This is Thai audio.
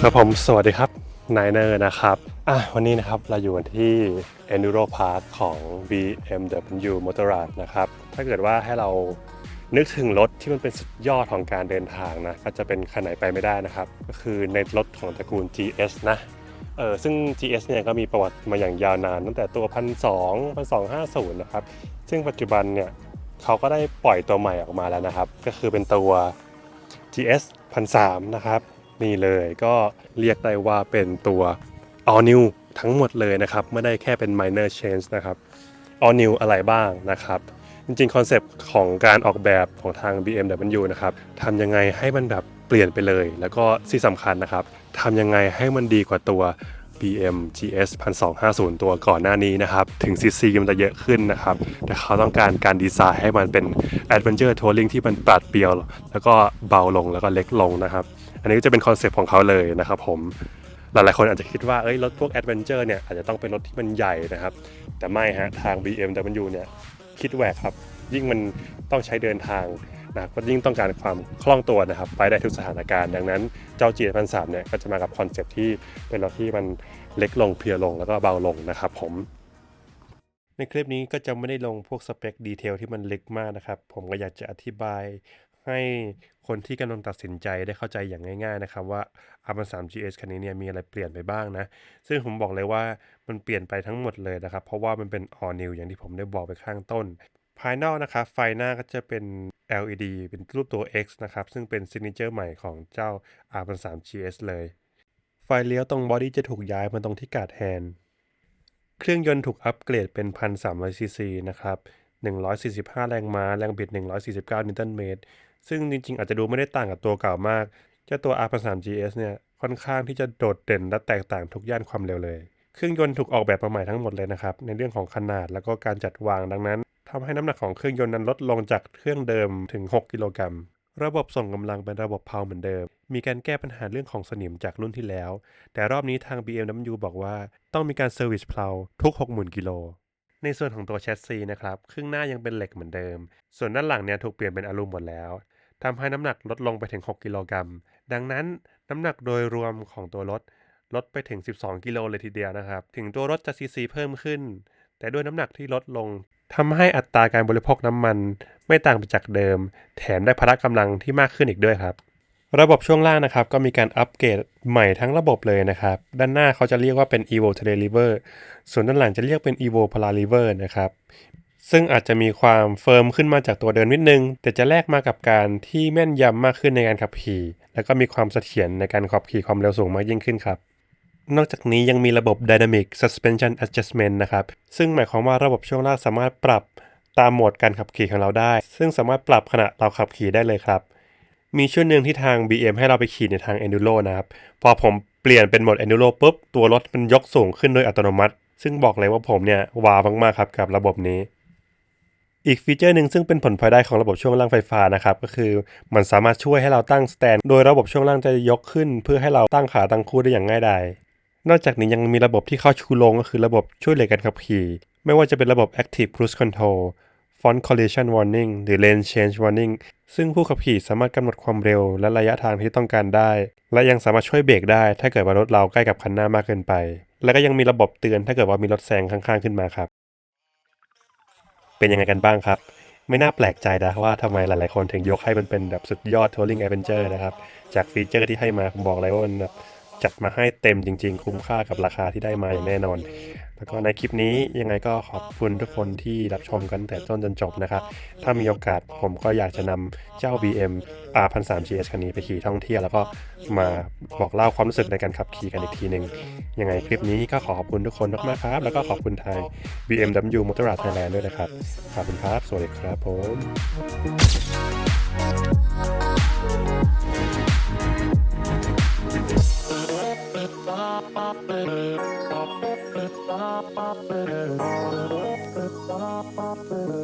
ครับผมสวัสดีครับนายเนอร์นะครับอะวันนี้นะครับเราอยู่กันที่ Enduro Park ของ BMW Motorrad นะครับ ถ้าเกิดว่าให้เรา นึกถึงรถที่มันเป็นสุดยอดของการเดินทางนะก็จะเป็นคันไหนไปไม่ได้นะครับ ก็คือในรถของตระกูล GS นะเออซึ่ง GS เนี่ยก็มีประวัติมาอย่างยาวนาน ตั้งแต่ตัว 1 2 0 1250 นะครับ ซึ่งปัจจุบันเนี่ยเขาก็ได้ปล่อยตัวใหม่ออกมาแล้วนะครับ ก็คือเป็นตัว GS 1003นะครับนี่เลยก็เรียกได้ว่าเป็นตัว all new ทั้งหมดเลยนะครับ ไม่ได้แค่เป็น minor change นะครับ all new อะไรบ้างนะครับ จริงๆคอนเซปต์ของการออกแบบของทาง BMW นะครับทำยังไงให้มันแบบเปลี่ยนไปเลย แล้วก็ที่สำคัญนะครับทำยังไงให้มันดีกว่าตัว BM GS 1250 ตัวก่อนหน้านี้นะครับ ถึง CC มันจะเยอะขึ้นนะครับ แต่เขาต้องการการดีไซน์ให้มันเป็น Adventure Touring ที่มันปราดเปรียว แล้วก็เบาลงแล้วก็เล็กลงนะครับ อันนี้ก็จะเป็นคอนเซปต์ของเขาเลยนะครับผมหลายๆคนอาจจะคิดว่าเอ้ยรถพวก Adventure เนี่ยอาจจะต้องเป็นรถที่มันใหญ่นะครับ แต่ไม่ฮะ ทาง BMW เนี่ย คิดแหวกครับ ยิ่งมันต้องใช้เดินทางนะก็ยิ่งต้องการความคล่องตัวนะครับ ไปได้ทุกสถานการณ์ ดังนั้นเจ้า G พันสเนี่ยก็จะมากับคอนเซปต์ที่เป็นรถที่มันเล็กลงเพียลงแล้วก็เบาลงนะครับผม ในคลิปนี้ก็จะไม่ได้ลงพวกสเปคดีเทลที่มันลึกมากนะครับ ผมก็อยากจะอธิบาย ให้คนที่กำลังตัดสินใจได้เข้าใจอย่างง่าย ๆ นะครับ ว่า r 3 GS คันนี้เนี่ยมีอะไรเปลี่ยนไปบ้างนะ ซึ่งผมบอกเลยว่ามันเปลี่ยนไปทั้งหมดเลยนะครับ เพราะว่ามันเป็น all new อย่างที่ผมได้บอกไปข้างต้น ภายนอกนะครับ ไฟหน้าก็จะเป็น LED เป็นรูปตัว X นะครับ ซึ่งเป็นซิกเนเจอร์ใหม่ของเจ้า r 3 GS เลย ไฟเลี้ยวตรงบอดี้จะถูกย้ายมาตรงที่กาดแฮนด์เครื่องยนต์ถูกอัปเกรดเป็น 1,300ซีซีนะครับ145 แรงม้า แรงบิด 149 นิวตันเมตร ซึ่งจริงๆ อาจจะดูไม่ได้ต่างกับตัวเก่ามาก เจ้าตัว R3 GS เนี่ยค่อนข้างที่จะโดดเด่นและแตกต่างทุกย่านความเร็วเลย เครื่องยนต์ถูกออกแบบมาใหม่ทั้งหมดเลยนะครับ ในเรื่องของขนาดแล้วก็การจัดวางดังนั้นทำให้น้ำหนักของเครื่องยนต์นั้นลดลงจากเครื่องเดิมถึง 6 กิโลกรัม ระบบส่งกำลังเป็นระบบเพาเหมือนเดิม มีการแก้ปัญหาเรื่องของสนิมจากรุ่นที่แล้ว แต่รอบนี้ทาง BMW บอกว่าต้องมีการเซอร์วิสเพลาทุก 60,000 กิโลในส่วนของตัวแชสซีนะครับครึ่งหน้ายังเป็นเหล็กเหมือนเดิม ส่วนด้านหลังเนี่ยถูกเปลี่ยนเป็นอลูมิเนียมหมดแล้ว ทำให้น้ำหนักลดลงไปถึง 6 กิโลกรัม ดังนั้นน้ำหนักโดยรวมของตัวรถลดไปถึง 12 กิโลเลยทีเดียวนะครับ ถึงตัวรถจะซีซีเพิ่มขึ้น แต่ด้วยน้ำหนักที่ลดลงทำให้อัตราการบริโภคน้ำมันไม่ต่างไปจากเดิม แถมได้พละกำลังที่มากขึ้นอีกด้วยครับ ระบบช่วงล่างนะครับ ก็มีการอัปเกรดใหม่ทั้งระบบเลยนะครับ ด้านหน้าเขาจะเรียกว่าเป็น Evo t e l e l i v e r ส่วนด้านหลังจะเรียกเป็น Evo p a r a l i v e r นะครับ ซึ่งอาจจะมีความเฟิร์มขึ้นมาจากตัวเดิมนิดนึง แต่จะแลกมากับการที่แม่นยำมากขึ้นในการขับขี่ แล้วก็มีความเสถียรในการขับขี่ความเร็วสูงมากยิ่งขึ้นครับ นอกจากนี้ยังมีระบบ Dynamic Suspension Adjustment นะครับ ซึ่งหมายความว่าระบบช่วงล่างสามารถปรับตามโหมดการขับขี่ของเราได้ ซึ่งสามารถปรับขณะเราขับขี่ได้เลยครับ มีช่วงหนึ่งที่ทาง BM ให้เราไปขี่ในทาง Enduro นะครับ พอผมเปลี่ยนเป็นโหมด Enduro ปุ๊บ ตัวรถมันยกสูงขึ้นโดยอัตโนมัติ ซึ่งบอกเลยว่าผมเนี่ยว้าวมากๆครับกับระบบนี้ อีกฟีเจอร์หนึ่งซึ่งเป็นผลพลอยได้ของระบบช่วงล่างไฟฟ้านะครับก็คือมันสามารถช่วยให้เราตั้งสแตนโดยระบบช่วงล่างจะยกขึ้น เพื่อให้เราตั้งขาตั้งคู่ได้อย่างง่ายดายนอกจากนี้ยังมีระบบที่เข้าชูโรงก็คือระบบช่วยเหลือการขับขี่ ไม่ว่าจะเป็นระบบ Active Cruise Control Front Collision Warning หรือ Lane Change Warning ซึ่งผู้ขับขี่สามารถกำหนดความเร็วและระยะทางที่ต้องการได้ และยังสามารถช่วยเบรกได้ ถ้าเกิดว่ารถเราใกล้กับคันหน้ามากเกินไป และก็ยังมีระบบเตือนถ้าเกิดว่ามีรถแซงข้างๆขึ้นมาครับ เป็นยังไงกันบ้างครับ ไม่น่าแปลกใจนะว่าทำไมหลาย ๆ คนถึงยกให้มันเป็นแบบสุดยอด Touring Adventure นะครับ จากฟีเจอร์ที่ให้มาผมบอกเลยว่ามันแบบ จัดมาให้เต็มจริง ๆ คุ้มค่ากับราคาที่ได้มาอย่างแน่นอน แล้วก็ในคลิปนี้ยังไงก็ขอบคุณทุกคนที่รับชมกันแต่ต้นจนจบนะครับ ถ้ามีโอกาสผมก็อยากจะนำเจ้า BM R1003 GS คันนี้ไปขี่ท่องเที่ยวแล้วก็มาบอกเล่าความรู้สึกในการขับขี่กันอีกทีหนึ่งยังไงคลิปนี้ก็ขอขอบคุณทุกคนมากๆครับ แล้วก็ขอบคุณทาง BMW Motorrad Thailand ด้วยนะครับ ขอบคุณครับ สวัสดีครับผม Bop, bop, Thank you.